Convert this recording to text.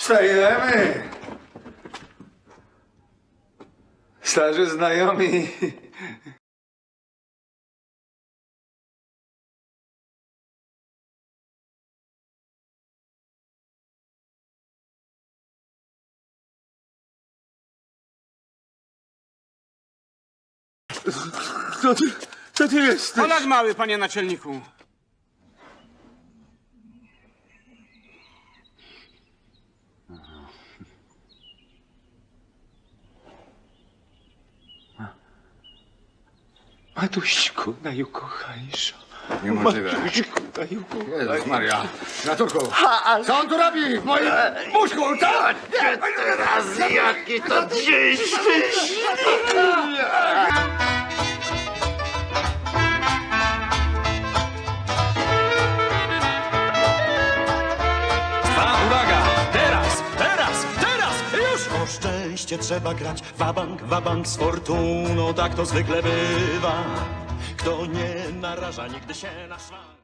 Wstajemy! Starzy znajomi. Co ty, co ty jesteś? Polak mały, panie naczelniku. Matuśku, najukochańsza. Niemożliwe. Matuśku, najukochańsza. Jezus Maria. Ratunku. Co on tu robi? W moim łóżku, tak! Teraz jaki to dzień szczęśliwy! O szczęście trzeba grać, wabank, wabank z fortuną, tak to zwykle bywa. Kto nie naraża nigdy się na szwank.